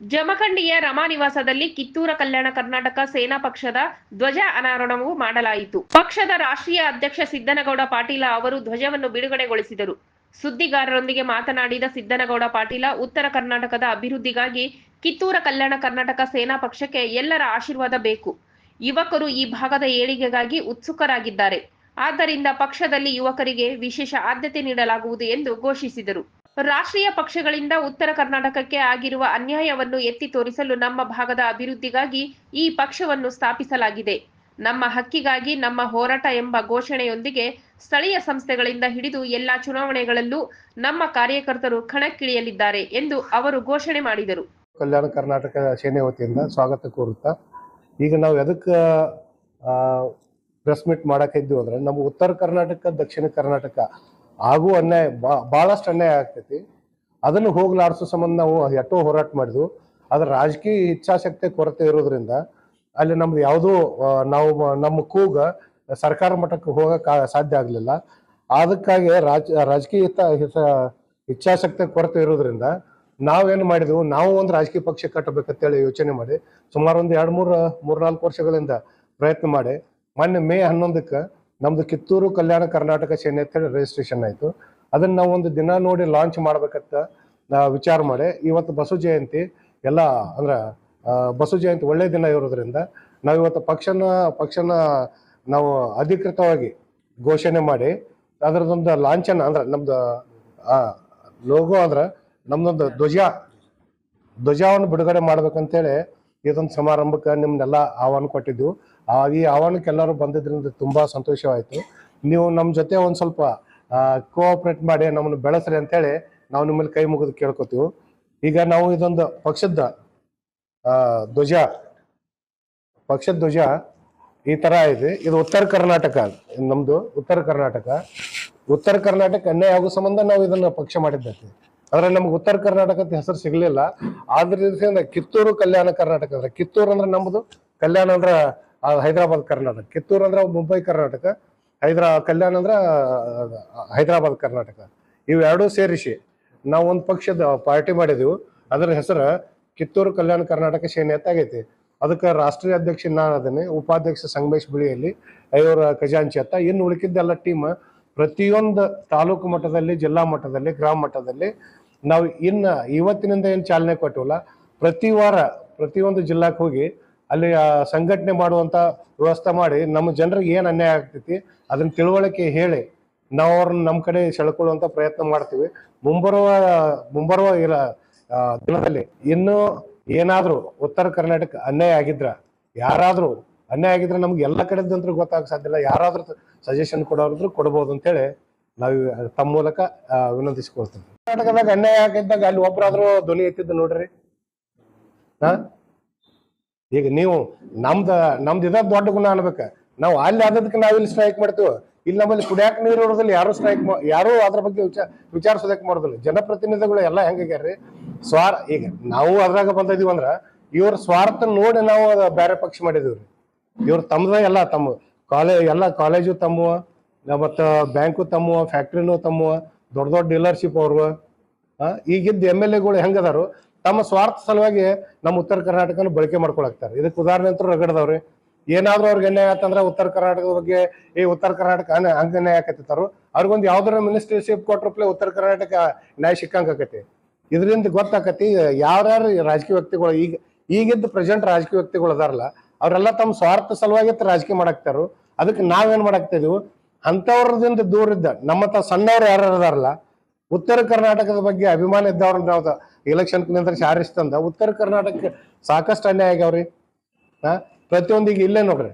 ಜಮಖಂಡಿಯ ರಮಾ ನಿವಾಸದಲ್ಲಿ ಕಿತ್ತೂರ ಕಲ್ಯಾಣ ಕರ್ನಾಟಕ ಸೇನಾ ಪಕ್ಷದ ಧ್ವಜ ಅನಾವರಣವು ಮಾಡಲಾಯಿತು. ಪಕ್ಷದ ರಾಷ್ಟ್ರೀಯ ಅಧ್ಯಕ್ಷ ಸಿದ್ದನಗೌಡ ಪಾಟೀಲ ಅವರು ಧ್ವಜವನ್ನು ಬಿಡುಗಡೆಗೊಳಿಸಿದರು. ಸುದ್ದಿಗಾರರೊಂದಿಗೆ ಮಾತನಾಡಿದ ಸಿದ್ದನಗೌಡ ಪಾಟೀಲ, ಉತ್ತರ ಕರ್ನಾಟಕದ ಅಭಿವೃದ್ಧಿಗಾಗಿ ಕಿತ್ತೂರ ಕಲ್ಯಾಣ ಕರ್ನಾಟಕ ಸೇನಾ ಪಕ್ಷಕ್ಕೆ ಎಲ್ಲರ ಆಶೀರ್ವಾದ ಬೇಕು. ಯುವಕರು ಈ ಭಾಗದ ಏಳಿಗೆಗಾಗಿ ಉತ್ಸುಕರಾಗಿದ್ದಾರೆ. ಆದ್ದರಿಂದ ಪಕ್ಷದಲ್ಲಿ ಯುವಕರಿಗೆ ವಿಶೇಷ ಆದ್ಯತೆ ನೀಡಲಾಗುವುದು ಎಂದು ಘೋಷಿಸಿದರು. ರಾಷ್ಟ್ರೀಯ ಪಕ್ಷಗಳಿಂದ ಉತ್ತರ ಕರ್ನಾಟಕಕ್ಕೆ ಆಗಿರುವ ಅನ್ಯಾಯವನ್ನು ಎತ್ತಿ ತೋರಿಸಲು ನಮ್ಮ ಭಾಗದ ಅಭಿವೃದ್ಧಿಗಾಗಿ ಈ ಪಕ್ಷವನ್ನು ಸ್ಥಾಪಿಸಲಾಗಿದೆ. ನಮ್ಮ ಹಕ್ಕಿಗಾಗಿ ನಮ್ಮ ಹೋರಾಟ ಎಂಬ ಘೋಷಣೆಯೊಂದಿಗೆ ಸ್ಥಳೀಯ ಸಂಸ್ಥೆಗಳಿಂದ ಹಿಡಿದು ಎಲ್ಲಾ ಚುನಾವಣೆಗಳಲ್ಲೂ ನಮ್ಮ ಕಾರ್ಯಕರ್ತರು ಕಣಕ್ಕಿಳಿಯಲಿದ್ದಾರೆ ಎಂದು ಅವರು ಘೋಷಣೆ ಮಾಡಿದರು. ಕಲ್ಯಾಣ ಕರ್ನಾಟಕ ಸೇನೆ ವತಿಯಿಂದ ಸ್ವಾಗತ ಕೋರುತ್ತಾ, ಈಗ ನಾವು ಎದಕ್ಕೆ ಪ್ರೆಸ್ ಮೀಟ್ ಮಾಡಕ್ಕೆ ಇದ್ದೀವಿ ಅಂದ್ರೆ ನಮ್ಮ ಉತ್ತರ ಕರ್ನಾಟಕ, ದಕ್ಷಿಣ ಕರ್ನಾಟಕ ಆಗುವ ಅನ್ಯಾಯ ಭಾಳಷ್ಟು ಅನ್ಯಾಯ ಆಗ್ತೈತಿ. ಅದನ್ನು ಹೋಗ್ಲಾಡಿಸೋ ಸಂಬಂಧ ನಾವು ಎಷ್ಟೋ ಹೋರಾಟ ಮಾಡಿದ್ವು. ಅದ್ರ ರಾಜಕೀಯ ಇಚ್ಛಾಶಕ್ತಿ ಕೊರತೆ ಇರೋದ್ರಿಂದ ಅಲ್ಲಿ ನಮ್ದು ಯಾವುದೂ ನಾವು ನಮ್ಮ ಕೂಗ ಸರ್ಕಾರ ಮಟ್ಟಕ್ಕೆ ಹೋಗಕ್ಕೆ ಸಾಧ್ಯ ಆಗಲಿಲ್ಲ. ಅದಕ್ಕಾಗಿ ರಾಜ, ರಾಜಕೀಯ ಇಚ್ಛಾಶಕ್ತಿ ಕೊರತೆ ಇರೋದ್ರಿಂದ ನಾವೇನು ಮಾಡಿದೆವು, ನಾವು ಒಂದು ರಾಜಕೀಯ ಪಕ್ಷ ಕಟ್ಟಬೇಕಂತೇಳಿ ಯೋಚನೆ ಮಾಡಿ, ಸುಮಾರು ಒಂದು ಎರಡು ಮೂರು, ಮೂರ್ನಾಲ್ಕು ವರ್ಷಗಳಿಂದ ಪ್ರಯತ್ನ ಮಾಡಿ, ಮೊನ್ನೆ ಮೇ ಹನ್ನೊಂದಕ್ಕೆ ನಮ್ದು ಕಿತ್ತೂರು ಕಲ್ಯಾಣ ಕರ್ನಾಟಕ ಸೇನೆ ಅಂತೇಳಿ ರಿಜಿಸ್ಟ್ರೇಷನ್ ಆಯಿತು. ಅದನ್ನ ನಾವು ಒಂದು ದಿನ ನೋಡಿ ಲಾಂಚ್ ಮಾಡ್ಬೇಕಂತ ವಿಚಾರ ಮಾಡಿ. ಇವತ್ತು ಬಸವ ಜಯಂತಿ, ಎಲ್ಲ ಅಂದ್ರೆ ಬಸವ ಜಯಂತಿ ಒಳ್ಳೆ ದಿನ ಇರೋದ್ರಿಂದ ನಾವು ಇವತ್ತು ಪಕ್ಷನ ಪಕ್ಷನ ನಾವು ಅಧಿಕೃತವಾಗಿ ಘೋಷಣೆ ಮಾಡಿ ಅದರದೊಂದು ಲಾಂಛನ ಅಂದ್ರೆ ನಮ್ದು ಲೋಗೋ ಅಂದ್ರೆ ನಮ್ದೊಂದು ಧ್ವಜ, ಧ್ವಜವನ್ನು ಬಿಡುಗಡೆ ಮಾಡ್ಬೇಕಂತೇಳಿ ಇದೊಂದು ಸಮಾರಂಭಕ್ಕೆ ನಿಮ್ನೆಲ್ಲ ಆಹ್ವಾನ ಕೊಟ್ಟಿದ್ವು. ಆ ಈ ಆಹ್ವಾನಕ್ಕೆಲ್ಲರೂ ಬಂದಿದ್ರಿಂದ ತುಂಬಾ ಸಂತೋಷವಾಯಿತು. ನೀವು ನಮ್ಮ ಜೊತೆ ಒಂದು ಸ್ವಲ್ಪ ಕೋಆಪರೇಟ್ ಮಾಡಿ ನಮ್ಮನ್ನು ಬೆಳೆಸ್ರಿ ಅಂತೇಳಿ ನಾವು ನಿಮ್ಮಲ್ಲಿ ಕೈ ಮುಗಿದು ಕೇಳ್ಕೊತೀವಿ. ಈಗ ನಾವು ಇದೊಂದು ಪಕ್ಷದ ಧ್ವಜ ಪಕ್ಷದ ಧ್ವಜ ಈ ತರ ಇದೆ. ಇದು ಉತ್ತರ ಕರ್ನಾಟಕ ನಮ್ದು ಉತ್ತರ ಕರ್ನಾಟಕ. ಉತ್ತರ ಕರ್ನಾಟಕ ಅನ್ಯಾಯ ಆಗೋ ಸಂಬಂಧ ನಾವು ಇದನ್ನ ಪಕ್ಷ ಮಾಡಿದ್ದೈತಿ ಆದ್ರೆ ನಮ್ಗೆ ಉತ್ತರ ಕರ್ನಾಟಕ ಅಂತ ಹೆಸರು ಸಿಗ್ಲಿಲ್ಲ. ಆದ್ರಿಂದ ಕಿತ್ತೂರು ಕಲ್ಯಾಣ ಕರ್ನಾಟಕ ಅಂದ್ರೆ, ಕಿತ್ತೂರು ಅಂದ್ರೆ ನಮ್ದು, ಕಲ್ಯಾಣ ಅಂದ್ರ ಹೈದರಾಬಾದ್ ಕರ್ನಾಟಕ, ಕಿತ್ತೂರು ಅಂದ್ರೆ ಮುಂಬೈ ಕರ್ನಾಟಕ, ಹೈದ್ರಾ, ಕಲ್ಯಾಣ ಅಂದ್ರೆ ಹೈದರಾಬಾದ್ ಕರ್ನಾಟಕ. ಇವೆರಡೂ ಸೇರಿಸಿ ನಾವು ಒಂದು ಪಕ್ಷದ ಪಾರ್ಟಿ ಮಾಡಿದೀವಿ. ಅದರ ಹೆಸರು ಕಿತ್ತೂರು ಕಲ್ಯಾಣ ಕರ್ನಾಟಕ ಸೇನೆ ಅಂತ ಆಗೈತಿ. ಅದಕ್ಕೆ ರಾಷ್ಟ್ರೀಯ ಅಧ್ಯಕ್ಷ ನಾನು ಅದನ್ನೇ, ಉಪಾಧ್ಯಕ್ಷ ಸಂಗಮೇಶ್ ಬಿಳಿಯಲ್ಲಿ ಐವರ ಖಜಾಂಚಿ ಅಂತ. ಇನ್ನು ಉಳಿಕಿದ್ದೆಲ್ಲ ಟೀಮ್ ಪ್ರತಿಯೊಂದು ತಾಲೂಕು ಮಟ್ಟದಲ್ಲಿ, ಜಿಲ್ಲಾ ಮಟ್ಟದಲ್ಲಿ, ಗ್ರಾಮ ಮಟ್ಟದಲ್ಲಿ ನಾವು ಇನ್ನು ಇವತ್ತಿನಿಂದ ಏನು ಚಾಲನೆ ಕೊಟ್ಟಿವಲ್ಲ, ಪ್ರತಿ ವಾರ ಪ್ರತಿಯೊಂದು ಜಿಲ್ಲಾಕ್ಕೆ ಹೋಗಿ ಅಲ್ಲಿ ಸಂಘಟನೆ ಮಾಡುವಂತ ವ್ಯವಸ್ಥೆ ಮಾಡಿ ನಮ್ಮ ಜನರಿಗೆ ಏನು ಅನ್ಯಾಯ ಆಗ್ತೈತಿ ಅದನ್ನ ತಿಳುವಳಿಕೆ ಹೇಳಿ ನಾವು ಅವ್ರನ್ನ ನಮ್ಮ ಕಡೆ ಸೆಳ್ಕೊಳ್ಳುವಂತ ಪ್ರಯತ್ನ ಮಾಡ್ತೀವಿ. ಮುಂಬರುವ ಮುಂಬರುವ ಇಲ್ಲ ದಿನದಲ್ಲಿ ಇನ್ನು ಏನಾದ್ರೂ ಉತ್ತರ ಕರ್ನಾಟಕ ಅನ್ಯಾಯ ಆಗಿದ್ರ, ಯಾರಾದ್ರೂ ಅನ್ಯಾಯ ಆಗಿದ್ರೆ ನಮ್ಗೆ ಎಲ್ಲ ಕಡೆದಂತ್ರ ಗೊತ್ತಾಗ ಸಾಧ್ಯ ಇಲ್ಲ. ಯಾರಾದ್ರೂ ಸಜೆಷನ್ ಕೊಡೋರಿದ್ರು ಕೊಡ್ಬೋದು ಅಂತೇಳಿ ನಾವು ತಮ್ಮ ಮೂಲಕ ವಿನಂತಿಸಿಕೊಳ್ತೀವಿ ಕರ್ನಾಟಕದಾಗ ಅನ್ಯಾಯ ಆಗಿದ್ದಾಗ ಅಲ್ಲಿ ಒಬ್ರಾದ್ರೂ ಧ್ವನಿ ಎತ್ತಿದ್ದು ನೋಡ್ರಿ. ಹಾ? ಈಗ ನೀವು ನಮ್ದ, ನಮ್ದು ಇದ ದೊಡ್ಡ ಗುಣ ಅನ್ಬೇಕು. ನಾವು ಅಲ್ಲಿ ಆದದಕ್ಕೆ ನಾವು ಇಲ್ಲಿ ಸ್ಟ್ರೈಕ್ ಮಾಡ್ತೀವಿ? ಇಲ್ಲಿ ನಮ್ಮಲ್ಲಿ ಕುಡಿಯಾಕ ನೀರು ಇರೋದ್ರಲ್ಲಿ ಯಾರು ಸ್ಟ್ರೈಕ್ ಯಾರು ಅದ್ರ ಬಗ್ಗೆ ವಿಚಾರ ವಿಚಾರಿಸೋದಕ್ಕೆ ಮಾಡೋದಿಲ್ಲ. ಜನಪ್ರತಿನಿಧಿಗಳು ಎಲ್ಲ ಹೆಂಗಾಗ್ಯಾರ್ರಿ ಸ್ವಾರ್, ಈಗ ನಾವು ಅದ್ರಾಗ ಬಂದಿದೀವಿ ಅಂದ್ರ ಇವ್ರ ಸ್ವಾರ್ಥ ನೋಡಿ ನಾವು ಬೇರೆ ಪಕ್ಷ ಮಾಡಿದೀವ್ರಿ. ಇವ್ರು ತಮ್ಮದ ಎಲ್ಲ ತಮ್ಮ ಕಾಲೇಜ್ ಎಲ್ಲ ಕಾಲೇಜು ತಮ್ಮ ಮತ್ತು ಬ್ಯಾಂಕು ತಮ್ಮವ ಫ್ಯಾಕ್ಟ್ರಿನೂ ತಮ್ಮ ದೊಡ್ಡ ದೊಡ್ಡ ಡೀಲರ್ಶಿಪ್ ಅವ್ರು ಈಗಿದ್ದ ಎಂ ಎಲ್ ಎಗಳು ಹೆಂಗದಾರು ತಮ್ಮ ಸ್ವಾರ್ಥ ಸಲುವಾಗಿ ನಮ್ಮ ಉತ್ತರ ಕರ್ನಾಟಕನ ಬಳಕೆ ಮಾಡ್ಕೊಳಕ್ತಾರೆ. ಇದಕ್ಕೆ ಉದಾಹರಣೆ ಅಂತೂ ರಗಡದವ್ರಿ. ಏನಾದ್ರೂ ಅವ್ರಿಗೆ ಅನ್ಯಾಯ ಆತಂದ್ರ ಉತ್ತರ ಕರ್ನಾಟಕದ ಬಗ್ಗೆ ಈ ಉತ್ತರ ಕರ್ನಾಟಕ ಹಂಗ ಅನ್ಯಾಯ ಆಕತ್ತಿರ್ತಾರು ಅವ್ರಿಗೊಂದು ಯಾವ್ದಾರ ಮಿನಿಸ್ಟರ್ಶಿಪ್ ಕೊಟ್ರಪ್ಲೆ ಉತ್ತರ ಕರ್ನಾಟಕ ನ್ಯಾಯ ಸಿಕ್ಕಂಗ್ ಆಕತಿ ಇದರಿಂದ ಗೊತ್ತಾಕತಿ ಯಾರ್ಯಾರು ರಾಜಕೀಯ ವ್ಯಕ್ತಿಗಳು ಈಗ, ಈಗಿದ್ದ ಪ್ರೆಸೆಂಟ್ ರಾಜಕೀಯ ವ್ಯಕ್ತಿಗಳು ಅದಾರಲ್ಲ, ಅವರೆಲ್ಲ ತಮ್ಮ ಸ್ವಾರ್ಥ ಸಲುವಾಗಿ ರಾಜಕೀಯ ಮಾಡಾಕ್ತಾರು. ಅದಕ್ಕೆ ನಾವೇನ್ ಮಾಡಾಕ್ತಿದೀವಿ? ಅಂಥವ್ರದಿಂದ ದೂರ ಇದ್ದ, ನಮ್ಮ ತ ಸಣ್ಣವ್ರು ಯಾರು ಅದಾರಲ್ಲ, ಉತ್ತರ ಕರ್ನಾಟಕದ ಬಗ್ಗೆ ಅಭಿಮಾನ ಇದ್ದವ್ರ ನಾವು ಎಲೆಕ್ಷನ್ನಿಂದ ಶಾರಿಸ್ತಂದ ಉತ್ತರ ಕರ್ನಾಟಕ ಸಾಕಷ್ಟು ಅನ್ಯಾಯ ಆಗ್ಯಾವ್ರಿ ಹಾ? ಪ್ರತಿಯೊಂದು ಈಗ ಇಲ್ಲೇ ನೋಡ್ರಿ.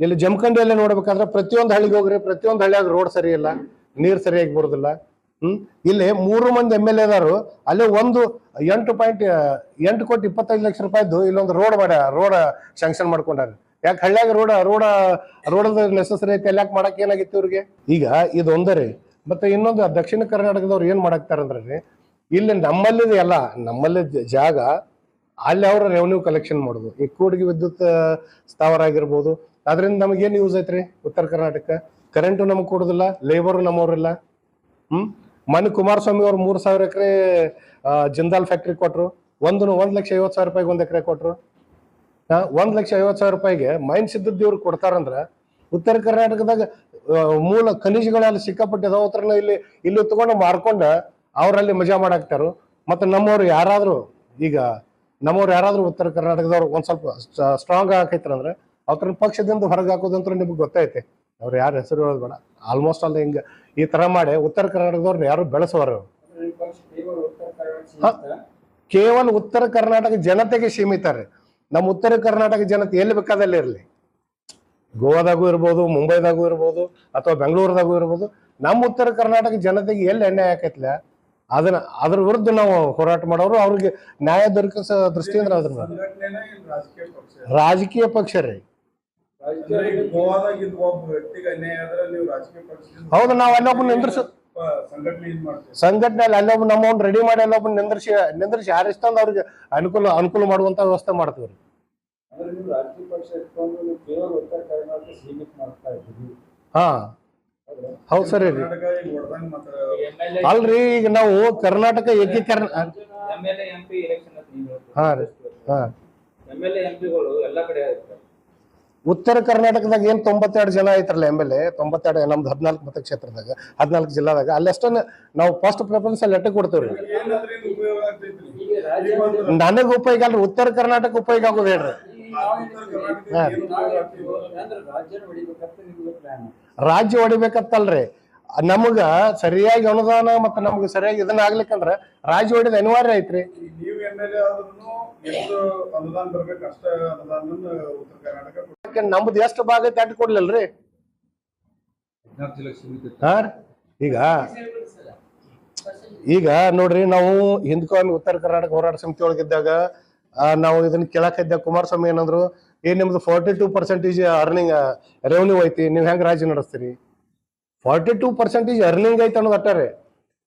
ಇಲ್ಲಿ ಜಮಖಂಡಿಯಲ್ಲೇ ನೋಡ್ಬೇಕಾದ್ರೆ ಪ್ರತಿಯೊಂದು ಹಳ್ಳಿಗೆ ಹೋಗ್ರಿ, ಪ್ರತಿಯೊಂದು ಹಳ್ಳಿಯಾಗ ರೋಡ್ ಸರಿ ಇಲ್ಲ, ನೀರ್ ಸರಿಯಾಗಿ ಬರೋದಿಲ್ಲ. ಹ್ಮ್? ಇಲ್ಲಿ ಮೂರು ಮಂದಿ ಎಂ ಎಲ್ ಎದಾರು ಅಲ್ಲಿ ಒಂದು ಎಂಟು ಪಾಯಿಂಟ್ ಎಂಟು ಕೋಟಿ ಇಪ್ಪತ್ತೈದು ಲಕ್ಷ ರೂಪಾಯಿದ್ದು ಇಲ್ಲೊಂದು ರೋಡ್ ಮಾಡ, ರೋಡ್ ಶಾಂಕ್ಷನ್ ಮಾಡ್ಕೊಂಡಾರ. ಯಾಕೆ ಹಳ್ಳಿಯಾಗ ರೋಡ್, ರೋಡ, ರೋಡದ ನೆಸಸರಿ ಐತೆ ಅಲ್ಲಿ ಯಾಕೆ ಮಾಡಕ್ಕೆ ಏನಾಗಿತ್ತು ಇವ್ರಿಗೆ? ಈಗ ಇದೊಂದರಿ. ಮತ್ತೆ ಇನ್ನೊಂದು ದಕ್ಷಿಣ ಕರ್ನಾಟಕದವ್ರು ಏನ್ ಮಾಡಾಕ್ತಾರಂದ್ರೆ ಇಲ್ಲಿ ನಮ್ಮಲ್ಲಿದೆ ಎಲ್ಲ ನಮ್ಮಲ್ಲಿ ಜಾಗ, ಅಲ್ಲಿ ಅವ್ರ ರೆವೆನ್ಯೂ ಕಲೆಕ್ಷನ್ ಮಾಡೋದು. ಈ ಕೂಡಿಗೆ ವಿದ್ಯುತ್ ಸ್ಥಾವರ ಆಗಿರ್ಬೋದು. ಅದರಿಂದ ನಮಗೇನು ಯೂಸ್ ಐತ್ರಿ ಉತ್ತರ ಕರ್ನಾಟಕ? ಕರೆಂಟು ನಮಗೆ ಕೊಡೋದಿಲ್ಲ ಲೇಬರು ನಮ್ಮವ್ರಿಲ್ಲ ಹ್ಮ್? ಮನೆ ಕುಮಾರಸ್ವಾಮಿ ಅವ್ರು ಮೂರು ಸಾವಿರ ಎಕರೆ ಜಿಂದಾಲ್ ಫ್ಯಾಕ್ಟ್ರಿ ಕೊಟ್ರು. ಒಂದು ಒಂದ್ ಲಕ್ಷ ಐವತ್ತು ಸಾವಿರ ರೂಪಾಯಿಗೆ ಒಂದ್ ಎಕರೆ ಕೊಟ್ರು. ಹಾ ಒಂದ್ ಲಕ್ಷ ಐವತ್ತು ಸಾವಿರ ರೂಪಾಯಿಗೆ ಮೈನ್ ಇದ್ದದ್ದು ಇವ್ರು ಕೊಡ್ತಾರಂದ್ರ ಉತ್ತರ ಕರ್ನಾಟಕದಾಗ ಮೂಲ ಖನಿಜಗಳಲ್ಲಿ ಸಿಕ್ಕಾಪಟ್ಟೆ ಅದಾವ ಇಲ್ಲಿ ಇಲ್ಲಿ ತಗೊಂಡು ಮಾರ್ಕೊಂಡ ಅವರಲ್ಲಿ ಮಜಾ ಮಾಡಾಕ್ತಾರು. ಮತ್ತೆ ನಮ್ಮವ್ರು ಯಾರಾದರೂ ಈಗ ನಮ್ಮವ್ರು ಯಾರಾದರೂ ಉತ್ತರ ಕರ್ನಾಟಕದವ್ರು ಒಂದು ಸ್ವಲ್ಪ ಸ್ಟ್ರಾಂಗ್ ಹಾಕೈತಾರಂದ್ರೆ ಅವ್ರನ್ನ ಪಕ್ಷದಿಂದ ಹೊರಗೆ ಹಾಕೋದಂತೂ ನಿಮ್ಗೆ ಗೊತ್ತೈತೆ. ಅವ್ರು ಯಾರು ಹೆಸರು ಹೇಳೋದು ಬೇಡ. ಆಲ್ಮೋಸ್ಟ್ ಅಲ್ಲ ಹಿಂಗೆ ಈ ತರ ಮಾಡಿ ಉತ್ತರ ಕರ್ನಾಟಕದವ್ರನ್ನ ಯಾರು ಬೆಳೆಸೋರು? ಕೇವಲ ಉತ್ತರ ಕರ್ನಾಟಕ ಜನತೆಗೆ ಸೀಮಿತ ರೀ ನಮ್ಮ ಉತ್ತರ ಕರ್ನಾಟಕ ಜನತೆ ಎಲ್ಲಿ ಬೇಕಾದಲ್ಲಿ ಇರಲಿ. ಗೋವಾದಾಗೂ ಇರ್ಬೋದು, ಮುಂಬೈದಾಗೂ ಇರ್ಬೋದು, ಅಥವಾ ಬೆಂಗಳೂರದಾಗೂ ಇರ್ಬೋದು. ನಮ್ಮ ಉತ್ತರ ಕರ್ನಾಟಕ ಜನತೆಗೆ ಎಲ್ಲಿ ಎಣ್ಣೆ ಆಕೈತ್ಲ ಅದನ್ನ ಅದ್ರ ವಿರುದ್ಧ ನಾವು ಹೋರಾಟ ಮಾಡೋರು ಅವ್ರಿಗೆ ನ್ಯಾಯ ದೊರಕಿಸ ದೃಷ್ಟಿಯಿಂದ ಅದ್ರ ಅದನ್ನ. ರಾಜಕೀಯ ಪಕ್ಷ? ರೀ. ಹೌದು ನಾವು ಅಲ್ಲೊಬ್ಬ ನಿಂದ್ರಿಸ ಸಂಘಟನೆ ಅಲ್ಲೊಬ್ಬ ನಮ್ಮವ್ನ ರೆಡಿ ಮಾಡಿ ಅಲ್ಲೊಬ್ಬ ನಿಂದ್ರಿಸಿ ನಿಂದ್ರಿಸಿ ಯಾರಿಸ್ತಂದು ಅವ್ರಿಗೆ ಅನುಕೂಲ ಅನುಕೂಲ ಮಾಡುವಂತ ವ್ಯವಸ್ಥೆ ಮಾಡ್ತೀವಿ ಹಾ. ಹೌದು ಸರಿ ರೀ ಅಲ್ರಿ ಈಗ ನಾವು ಕರ್ನಾಟಕ ಏಕೀಕರಣ ಹಾ ರೀ ಹಾ. ಉತ್ತರ ಕರ್ನಾಟಕದಾಗ ಏನ್ ತೊಂಬತ್ತೆರಡು ಜನ ಐತ್ರಲ್ಲ ಎಂ ಎಲ್ ಎ ತೊಂಬತ್ತೆರಡು ನಮ್ದು ಹದಿನಾಲ್ಕು ಮತಕ್ಷೇತ್ರದಾಗ ಹದಿನಾಲ್ಕು ಜಿಲ್ಲಾದಾಗ ಅಲ್ಲಷ್ಟನ್ನ ನಾವು ಫಸ್ಟ್ ಪ್ರಿಫರೆನ್ಸ್ ಅಲ್ಲಿ ಲೆಟ್ರ್ ಕೊಡ್ತೇವ್ರಿ. ನನಗ್ ಉಪಯೋಗ ಅಲ್ರಿ ಉತ್ತರ ಕರ್ನಾಟಕ ಉಪಯೋಗ ಆಗೋದು ಹೇಳ್ರಿ. ರಾಜ್ಯ ಹೊಡಿಬೇಕತ್ತಲ್ರಿ. ನಮಗ ಸರಿಯಾಗಿ ಅನುದಾನ ಮತ್ತೆ ನಮ್ಗೆ ಸರಿಯಾಗಿ ಇದನ್ನ ಆಗ್ಲಿಕ್ಕಂದ್ರ ರಾಜ್ಯ ಹೊಡಿದ ಅನಿವಾರ್ಯ ಐತ್ರಿ. ಈಗ ನೀವು ಎಂ ಎಲ್ ಎಷ್ಟು ಅನುದಾನ ಬರ್ಬೇಕು ಅಷ್ಟ ಅನುದಾನ ಉತ್ತರ ಕರ್ನಾಟಕ ನಮ್ದು ಎಷ್ಟು ಭಾಗ ಐತಿ ಅಡ್ಡ ಕೊಡ್ಲಿಲ್ರಿ? ಈಗ ಈಗ ನೋಡ್ರಿ ನಾವು ಹಿಂದ್ಕೋಮಿ ಉತ್ತರ ಕರ್ನಾಟಕ ಹೋರಾಟ ಸಮಿತಿ ಒಳಗಿದ್ದಾಗ ನಾವು ಇದನ್ನ ಕೇಳಕ್ಕಿದ್ದಾಗ ಕುಮಾರಸ್ವಾಮಿ ಏನಂದ್ರು ಏನ್ ನಿಮ್ದು forty two percentage earning revenue ಐತಿ, ನೀವ್ ಹೆಂಗ್ ರಾಜ್ಯ ನಡೆಸ್ತೀರಿ? ಫಾರ್ಟಿ ಟೂ ಪರ್ಸೆಂಟೇಜ್ ಅರ್ನಿಂಗ್ ಐತೆ ಅನ್ನೋದು ಅಟ್ಟಾರೆ.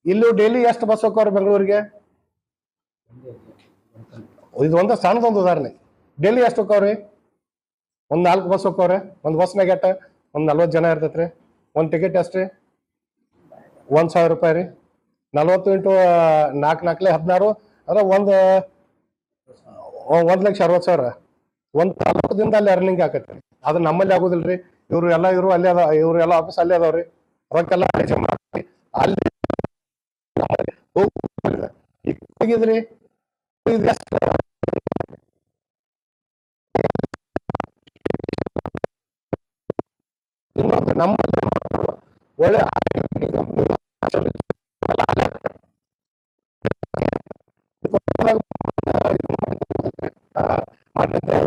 ಇಲ್ಲೂ ಡೈಲಿ ಎಷ್ಟು ಬಸ್ ಹೋಗ್ತಾವ್ರಿ ಬೆಂಗಳೂರಿಗೆ? ಇದು ಒಂದ ಒಂದು ಉದಾಹರಣೆ. ಡೈಲಿ ಎಷ್ಟು ಹೋಗ್ತಾವ್ರಿ? ಒಂದ್ ನಾಲ್ಕು ಬಸ್ ಹೋಗ್ತಾವ್ರೆ, ಒಂದ್ ಬಸ್ನಾಗ ಎಟ್ಟ? ಒಂದ್ ನಲ್ವತ್ತು ಜನ ಇರ್ತೈತ್ರಿ. ಒಂದ್ ಟಿಕೆಟ್ ಎಷ್ಟ್ರಿ? ಒಂದ್ ಸಾವಿರ ರೂಪಾಯಿ ರೀ. ನಲ್ವತ್ತು ಇಂಟು ನಾಲ್ಕು ನಾಲ್ಕಲೆ ಹದಿನಾರು, ಅಂದ್ರೆ ಒಂದು ಒಂದ್ ಲಕ್ಷ ಅರವತ್ತು ಸಾವಿರ. ಒಂದ್ ತಾಲೂಕದಿಂದ ಅಲ್ಲಿ ಅರ್ನಿಂಗ್ ಆಕತ್ರಿ. ಅದು ನಮ್ಮಲ್ಲಿ ಆಗುದಿಲ್ರಿ. ಇವ್ರು ಎಲ್ಲ ಇವರು ಅಲ್ಲೇ ಅದ, ಇವ್ರು ಎಲ್ಲ ಆಫೀಸ್ ಅಲ್ಲೇ ಅದಾವ್ರಿ. ರೊಕ್ಕೆಲ್ಲ ಅಲ್ಲಿ ಹೋಗಿದ್ರಿ. ನಮ್ಮಲ್ಲಿ ಒಳ್ಳೆ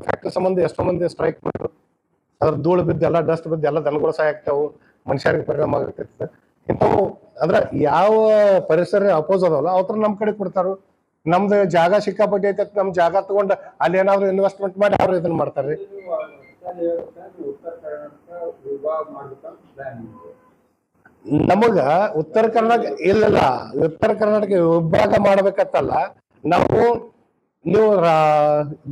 ಫ್ಯಾಕ್ಟ್ರಿ ಸಂಬಂಧ ಎಷ್ಟೋ ಮಂದಿ ಸ್ಟ್ರೈಕ್ ಮಾಡಿದ್ರು. ಅದ್ರ ಧೂಳು ಬಿದ್ದು ಎಲ್ಲ ಡಸ್ಟ್ ಬಿದ್ದು ಎಲ್ಲ ದನಗಳು ಸಹ ಆಗ್ತಾವು. ಮನುಷ್ಯರಿಗೆ ಪರಿಣಾಮ ಆಗತೈತೆ ಇಂಥವು ಅಂದ್ರೆ ಯಾವ ಪರಿಸರ ಅಪೋಸ್ ಅದಾವಲ್ಲ ಅವ್ರ ನಮ್ ಕಡೆ ಕೊಡ್ತಾರು. ನಮ್ದು ಜಾಗ ಸಿಕ್ಕಾಪಟ್ಟಿ ಐತೆ ನಮ್ ಜಾಗ ತಗೊಂಡು ಅಲ್ಲಿ ಏನಾದ್ರು ಇನ್ವೆಸ್ಟ್ಮೆಂಟ್ ಮಾಡಿ ಅವ್ರು ಇದನ್ನ ಮಾಡ್ತಾರ್ರಿ ನಮಗ ಉತ್ತರ ಕರ್ನಾಟಕ ಇಲ್ಲ ಉತ್ತರ ಕರ್ನಾಟಕ ವಿಭಾಗ ಮಾಡ್ಬೇಕತ್ತಲ್ಲ ನಾವು ನೀವು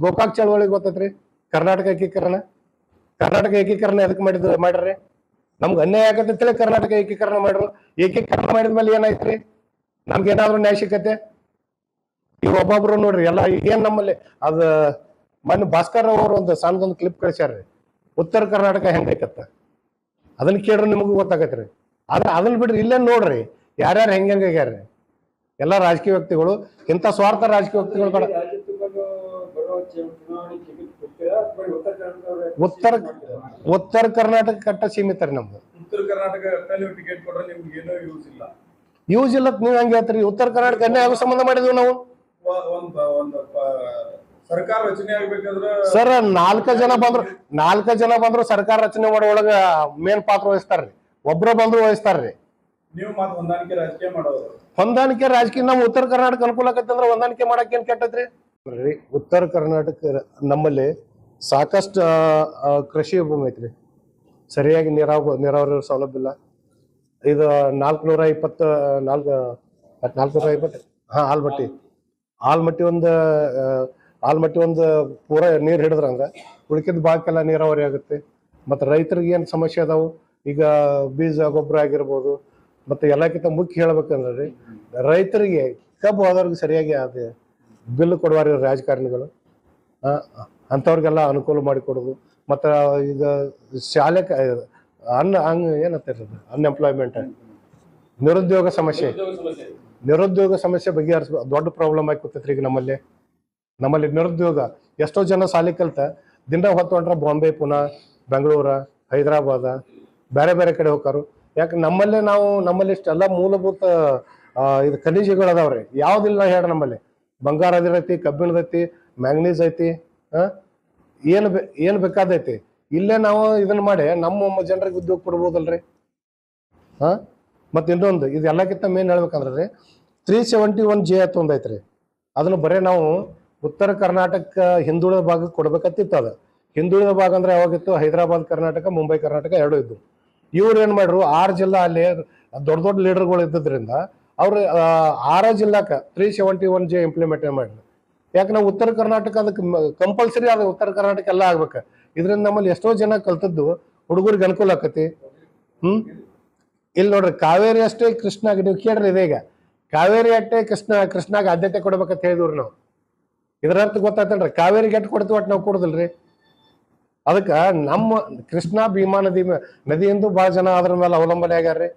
ಗೋಕಾಕ್ ಚಳವಳಿ ಗೊತ್ತೈತ್ರಿ? ಕರ್ನಾಟಕ ಏಕೀಕರಣ? ಕರ್ನಾಟಕ ಏಕೀಕರಣ ಎದಕ್ ಮಾಡಿದ್ರು ಮಾಡ್ರಿ? ನಮ್ಗೆ ಅನ್ಯಾಯ ಹೇಳಿ ಕರ್ನಾಟಕ ಏಕೀಕರಣ ಮಾಡ್ರು. ಏಕೀಕರಣ ಮಾಡಿದ ಮೇಲೆ ಏನಾಯ್ತ್ರಿ? ನಮ್ಗೆ ಏನಾದ್ರು ನ್ಯಾಯ ಸಿಕ್ಕತ್ತೆ ಈಗ ಒಬ್ಬೊಬ್ರು ನೋಡ್ರಿ, ಎಲ್ಲ ಏನ್ ನಮ್ಮಲ್ಲಿ, ಅದ ಮೊನ್ನೆ ಭಾಸ್ಕರ್ ಅವರು ಒಂದು ಸಣ್ಣದೊಂದು ಕ್ಲಿಪ್ ಕಳಿಸ್ಯಾರ್ರಿ. ಉತ್ತರ ಕರ್ನಾಟಕ ಹೆಂಗೈಕತ್ತ ಅದನ್ನ ಕೇಳ್ರಿ ನಿಮಗೂ ಗೊತ್ತಾಗತ್ರಿ. ಆದ್ರೆ ಅದನ್ನ ಬಿಡ್ರಿ, ಇಲ್ಲೇ ನೋಡ್ರಿ, ಯಾರ್ಯಾರು ಹೆಂಗೆ ಆಗ್ಯಾರ್ರಿ? ಎಲ್ಲ ರಾಜಕೀಯ ವ್ಯಕ್ತಿಗಳು, ಇಂಥ ಸ್ವಾರ್ಥ ರಾಜಕೀಯ ವ್ಯಕ್ತಿಗಳು ಬೇಡ ಉತ್ತರ ಉತ್ತರ ಕರ್ನಾಟಕ ಕಟ್ಟ ಸೀಮಿತ ರೀ ನಮ್ದು ಉತ್ತರ ಕರ್ನಾಟಕ ನೀವು ಟಿಕೆಟ್ ಕೊಟ್ರೆ ನಿಮ್ಗೆ ಏನೋ ಯೂಸ್ ಇಲ್ಲ. ಯೂಸ್ ಇಲ್ಲ ನೀವ್ ಹಂಗೆ ಹೇಳ್ತೀರಿ ಉತ್ತರ ಕರ್ನಾಟಕ ಅನ್ಯಾಯ ಆಗೋ ಸಂಬಂಧ ಮಾಡಿದ್ವಿ ನಾವು. ಸರ್ಕಾರ ರಚನೆ ಆಗ್ಬೇಕಾದ್ರೆ ಸರ್ ನಾಲ್ಕ ಜನ ಬಂದ್ರು ನಾಲ್ಕ ಜನ ಬಂದ್ರು ಸರ್ಕಾರ ರಚನೆ ಮಾಡೋ ಒಳಗ ಮೇನ್ ಪಾತ್ರ ವಹಿಸ್ತಾರ್ರಿ. ಒಬ್ರ ಬಂದ್ರು ವಹಿಸ್ತಾರ್ರಿ. ನೀವು ಮತ್ತೆ ಹೊಂದಾಣಿಕೆ ರಾಜಕೀಯ ಮಾಡೋದು ಹೊಂದಾಣಿಕೆ ರಾಜಕೀಯ ನಮ್ಮ ಉತ್ತರ ಕರ್ನಾಟಕ ಅನುಕೂಲ ಆಗತ್ತಂದ್ರೆ ಹೊಂದಾಣಿಕೆ ಮಾಡಕ್ಕೆ ಏನ್ ಕೆಟ್ಟತ್ರಿ ಉತ್ತರ ಕರ್ನಾಟಕ ನಮ್ಮಲ್ಲಿ ಸಾಕಷ್ಟು ಕೃಷಿ ಭೂಮಿ ಐತ್ರಿ. ಸರಿಯಾಗಿ ನೀರಾವ ನೀರಾವರಿ ಸೌಲಭ್ಯ ಇಲ್ಲ. ಇದು ನಾಲ್ಕುನೂರ ಇಪ್ಪತ್ತು ನಾಲ್ಕು ನಾಲ್ಕುನೂರ ಇಪ್ಪತ್ತು ಹಾಂ ಆಲ್ಮಟ್ಟಿ ಆಲ್ಮಟ್ಟಿ ಒಂದು ಆಲ್ಮಟ್ಟಿ ಒಂದು ಪೂರ ನೀರು ಹಿಡಿದ್ರೆ ಅಂದ್ರೆ ಉಳಿಕಿದ ಭಾಗಕ್ಕೆಲ್ಲ ನೀರಾವರಿ ಆಗುತ್ತೆ. ಮತ್ತು ರೈತರಿಗೆ ಏನು ಸಮಸ್ಯೆ ಅದಾವು? ಈಗ ಬೀಜ ಗೊಬ್ಬರ ಆಗಿರ್ಬೋದು ಮತ್ತು ಎಲ್ಲಕ್ಕಿಂತ ಮುಖ್ಯ ಹೇಳ್ಬೇಕಂದ್ರೆ ರೀ ರೈತರಿಗೆ ಕಬ್ಬು ಆದವ್ರಿಗೆ ಸರಿಯಾಗಿ ಅದೇ ಬಿಲ್ ಇವ್ರು ರಾಜಕಾರಣಿಗಳು. ಆ, ಅಂಥವ್ರಿಗೆಲ್ಲ ಅನುಕೂಲ ಮಾಡಿಕೊಡೋದು ಮತ್ತು ಈಗ ಶಾಲೆ ಅನ್ ಹಂಗ್ ಏನಂತಾರೆ ಅನ್ಎಂಪ್ಲಾಯ್ಮೆಂಟ್ ನಿರುದ್ಯೋಗ ಸಮಸ್ಯೆ. ನಿರುದ್ಯೋಗ ಸಮಸ್ಯೆ ಬಗೆಹರಿಸ ದೊಡ್ಡ ಪ್ರಾಬ್ಲಮ್ ಆಗಿ ಕೂತೈತ್ರಿ ಈಗ ನಮ್ಮಲ್ಲಿ. ನಮ್ಮಲ್ಲಿ ನಿರುದ್ಯೋಗ. ಎಷ್ಟೋ ಜನ ಸಾಲಿ ಕಲ್ತ ದಿನ ಹೊತ್ತು ಹೊಂಟ್ರ ಬಾಂಬೆ ಪುನಾ ಬೆಂಗಳೂರ, ಹೈದರಾಬಾದ ಬೇರೆ ಬೇರೆ ಕಡೆ ಹೋಗಾರು ಯಾಕೆ ನಮ್ಮಲ್ಲೇ ನಾವು ನಮ್ಮಲ್ಲಿ ಇಷ್ಟೆಲ್ಲ ಮೂಲಭೂತ ಇದು ಖನಿಜಗಳು ಅದಾವ್ರಿ ಯಾವ್ದಿಲ್ಲ ಹೇಳ ನಮ್ಮಲ್ಲಿ. ಬಂಗಾರ ಅದಿರೈತಿ, ಕಬ್ಬಿಣದೈತಿ, ಮ್ಯಾಂಗ್ನೀಸ್ ಐತಿ. ಏನು ಏನು ಬೇಕಾದೈತಿ? ಇಲ್ಲೇ ನಾವು ಇದನ್ನ ಮಾಡಿ ನಮ್ಮ ಜನರಿಗೆ ಉದ್ಯೋಗ ಕೊಡ್ಬೋದಲ್ರಿ? ಹಾ ಮತ್ತೆ ಇನ್ನೊಂದು, ಇದೆಲ್ಲಕ್ಕಿಂತ ಮೇನ್ ಹೇಳ್ಬೇಕಂದ್ರೆ ತ್ರೀ ಸೆವೆಂಟಿ ಒನ್ ಜೆ ಅಂತ ಒಂದೈತ್ರಿ. ಅದನ್ನು ಬರೀ ನಾವು ಉತ್ತರ ಕರ್ನಾಟಕ ಹಿಂದುಳಿದ ಭಾಗಕ್ಕೆ ಕೊಡ್ಬೇಕತ್ತಿತ್ತು ಅದು. ಹಿಂದುಳಿದ ಭಾಗ ಅಂದ್ರೆ ಯಾವಾಗಿತ್ತು? ಹೈದರಾಬಾದ್ ಕರ್ನಾಟಕ, ಮುಂಬೈ ಕರ್ನಾಟಕ ಎರಡು ಇದ್ದು ಇವ್ರು ಏನ್ ಮಾಡ್ರು? ಆರು ಜಿಲ್ಲಾ ಅಲ್ಲಿ ದೊಡ್ಡ ದೊಡ್ಡ ಲೀಡರ್ಗಳು ಇದ್ದಿದ್ರಿಂದ ಅವ್ರು ಆರ ಜಿಲ್ಲಾಕ three seventy one J implement ಮಾಡಿದ್ರು ಯಾಕೆ ನಾವು ಉತ್ತರ ಕರ್ನಾಟಕ ಅದಕ್ಕೆ ಕಂಪಲ್ಸರಿ ಅದು ಉತ್ತರ ಕರ್ನಾಟಕ ಎಲ್ಲ ಆಗ್ಬೇಕು. ಇದರಿಂದ ನಮ್ಮಲ್ಲಿ ಎಷ್ಟೋ ಜನ ಕಲ್ತದ್ದು ಹುಡುಗರಿಗೆ ಅನುಕೂಲ ಆಕತಿ. ಹ್ಮ್? ಇಲ್ಲಿ ನೋಡ್ರಿ, ಕಾವೇರಿ ಅಷ್ಟೇ ಕೃಷ್ಣಾಗ ನೀವು ಕೇಳ್ರಿ ಇದೀಗ ಕಾವೇರಿ ಅಷ್ಟೇ ಕೃಷ್ಣ, ಕೃಷ್ಣಾಗ ಆದ್ಯತೆ ಕೊಡ್ಬೇಕಂತ ಹೇಳಿದ್ರು ನಾವು. ಇದರ ಅರ್ಥ ಗೊತ್ತಾಯ್ತಲ್ರಿ ಕಾವೇರಿಗೆ ಎಟ್ಟು ಕೊಡ್ತೀವಿ ಒಟ್ಟು ನಾವು ಕೊಡುದಿಲ್ರಿ. ಅದಕ್ಕೆ ನಮ್ಮ ಕೃಷ್ಣ ಭೀಮಾ ನದಿ ನದಿಯಿಂದ ಭಾಳ ಜನ ಅದ್ರ ಮೇಲೆ ಅವಲಂಬನೆ ಆಗ್ಯಾರ್ರಿ.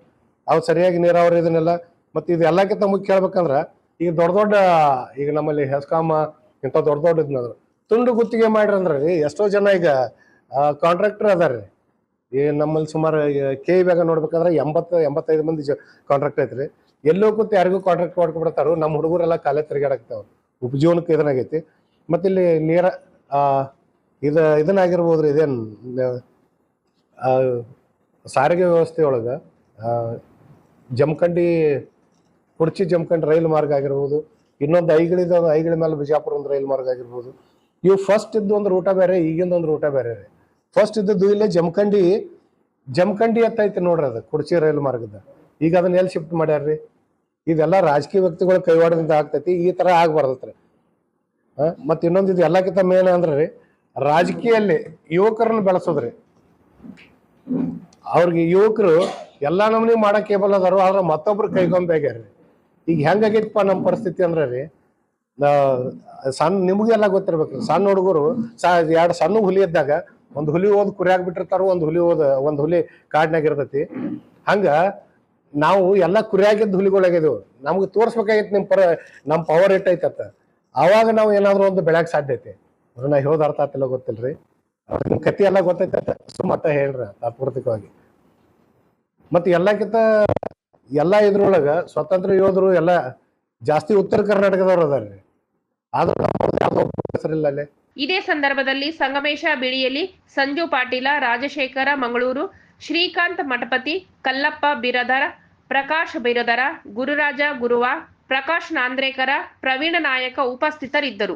ಅವು ಸರಿಯಾಗಿ ನೀರಾವರಿ ಇದನ್ನೆಲ್ಲ, ಮತ್ತೆ ಇದು ಎಲ್ಲಕ್ಕಿಂತ ಮುಖ್ಯ ಹೇಳ್ಬೇಕಂದ್ರ ಈಗ ದೊಡ್ಡ ದೊಡ್ಡ ಈಗ ನಮ್ಮಲ್ಲಿ ಹೆಸ್ಕಾಮ ಇಂಥ ದೊಡ್ಡ ದೊಡ್ಡ ಇದ್ನದ್ರು ತುಂಡು ಗುತ್ತಿಗೆ ಮಾಡ್ರಿ ಅಂದ್ರೆ ಎಷ್ಟೋ ಜನ ಈಗ ಕಾಂಟ್ರಾಕ್ಟರ್ ಅದಾರ್ರಿ. ಈ ನಮ್ಮಲ್ಲಿ ಸುಮಾರು ಕೆ ಬ್ಯಾಗ ನೋಡ್ಬೇಕಂದ್ರೆ ಎಂಬತ್ತು ಎಂಬತ್ತೈದು ಮಂದಿ ಕಾಂಟ್ರಾಕ್ಟ್ ಐತ್ರಿ. ಎಲ್ಲೋ ಕೂತು ಯಾರಿಗೂ ಕಾಂಟ್ರಾಕ್ಟ್ ಮಾಡ್ಕೊಬಿಡ್ತಾರೋ ನಮ್ಮ ಹುಡುಗರೆಲ್ಲ ಕಾಲೇ ತಿರುಗಾಡಕ್ತಾವ್ರು ಉಪಜೀವನಕ್ಕೆ ಇದನ್ನಾಗೈತಿ ಮತ್ತೆ ಇಲ್ಲಿ ನೇರ ಇದು ಇದ ಇದನ್ನಾಗಿರ್ಬೋದ್ರಿ ಇದೇನು ಸಾರಿಗೆ ವ್ಯವಸ್ಥೆ ಒಳಗ ಆ, ಜಮಖಂಡಿ ಕುರ್ಚಿ ಜಮ್ಕಂಡ್ ರೈಲು ಮಾರ್ಗ ಆಗಿರ್ಬೋದು, ಇನ್ನೊಂದು ಐಗಳಿದ ಒಂದು ಐಗಳ ಮೇಲೆ ಬಿಜಾಪುರ ಒಂದು ರೈಲು ಮಾರ್ಗ ಆಗಿರ್ಬೋದು. ಇವು ಫಸ್ಟ್ ಇದ್ದು ಒಂದು ರೂಟ ಬೇರೆ, ಈಗಿಂದ ಒಂದು ರೂಟ ಬೇರೆ ರೀ. ಫಸ್ಟ್ ಇದ್ದದ್ದು ಇಲ್ಲೇ ಜಮಖಂಡಿ ಜಮಖಂಡಿ ಐತೆ ನೋಡ್ರಿ ಅದು, ಕುರ್ಚಿ ರೈಲು ಮಾರ್ಗದ. ಈಗ ಅದನ್ನ ಎಲ್ಲಿ ಶಿಫ್ಟ್ ಮಾಡ್ಯಾರ್ರಿ ಇದೆಲ್ಲ ರಾಜಕೀಯ ವ್ಯಕ್ತಿಗಳ ಕೈವಾಡದಿಂದ ಆಗ್ತೈತಿ, ಈ ತರ ಆಗ್ಬಾರ್ದತ್ರಿ. ಹಾಂ? ಮತ್ತು ಇನ್ನೊಂದು ಇದು ಎಲ್ಲಕ್ಕಿಂತ ಮೇನ್ ಅಂದ್ರೆ ರೀ, ರಾಜಕೀಯಲ್ಲಿ ಯುವಕರನ್ನ ಬೆಳೆಸೋದ್ರಿ. ಅವ್ರಿಗೆ ಯುವಕರು ಎಲ್ಲ ನಮೂನಿ ಮಾಡಕ್ಕೆ ಕೇಬಲ್ ಅದಾರು, ಆದ್ರೆ ಮತ್ತೊಬ್ರು ಕೈಗೊಂಬೇಗ್ಯಾರ್ರಿ ಈಗ ಹೆಂಗಾಗೈತಪ್ಪ ನಮ್ಮ ಪರಿಸ್ಥಿತಿ ಅಂದ್ರೆ ರೀ ಸಣ್ಣ ನಿಮಗೆಲ್ಲ ಗೊತ್ತಿರ್ಬೇಕು ಸಣ್ಣ ಹುಡುಗರು, ಸಾ ಎರಡು ಸಣ್ಣ ಹುಲಿ ಇದ್ದಾಗ ಒಂದು ಹುಲಿ ಓದ್ ಕುರಿಯಾಗಿ ಬಿಟ್ಟಿರ್ತಾರೋ ಒಂದು ಹುಲಿ ಓದ ಒಂದು ಹುಲಿ ಕಾಡ್ನಾಗ ಇರ್ತೈತಿ. ಹಂಗ ನಾವು ಎಲ್ಲ ಕುರಿಯಾಗಿದ್ದ ಹುಲಿಗಳಾಗಿದವು ನಮ್ಗೆ ತೋರಿಸ್ಬೇಕಾಗಿತ್ತು ನಿಮ್ಮ ಪರ ನಮ್ಮ ಪವರ್ ಇಟ್ಟೈತತ್ತ ಅವಾಗ ನಾವು ಏನಾದ್ರು ಒಂದು ಬೆಳಕ್ ಸಾಧ್ಯ ಐತಿ. ಅದನ್ನ ಹೇಳೋದ್ ಅರ್ಥ ಆಗ್ತಿಲ್ಲ ಗೊತ್ತಿಲ್ರಿ. ನಿಮ್ ಕತಿ ಎಲ್ಲ ಗೊತ್ತೈತ ಸುಮ್ಮ ಹೇಳ್ರಿ ತಾತ್ಪೂರ್ತಿಕವಾಗಿ. ಮತ್ತೆ ಎಲ್ಲಕ್ಕಿಂತ ಎಲ್ಲಾ ಇದ್ರೊಳಗೆ ಸ್ವತಂತ್ರ ಯೋಧರು ಎಲ್ಲ ಜಾಸ್ತಿ ಉತ್ತರ ಕರ್ನಾಟಕದವರು ಅದಾರ್ರಿ. ಆದ್ರೂ ಇದೇ ಸಂದರ್ಭದಲ್ಲಿ ಸಂಗಮೇಶ ಬಿಳಿಯಲಿ ಸಂಜು ಪಾಟೀಲ, ರಾಜಶೇಖರ ಮಂಗಳೂರು, ಶ್ರೀಕಾಂತ್ ಮಠಪತಿ, ಕಲ್ಲಪ್ಪ ಬಿರದರ, ಪ್ರಕಾಶ್ ಬಿರದರ, ಗುರುರಾಜ ಗುರುವ, ಪ್ರಕಾಶ್ ನಾಂದ್ರೇಕರ, ಪ್ರವೀಣ ನಾಯಕ ಉಪಸ್ಥಿತರಿದ್ದರು.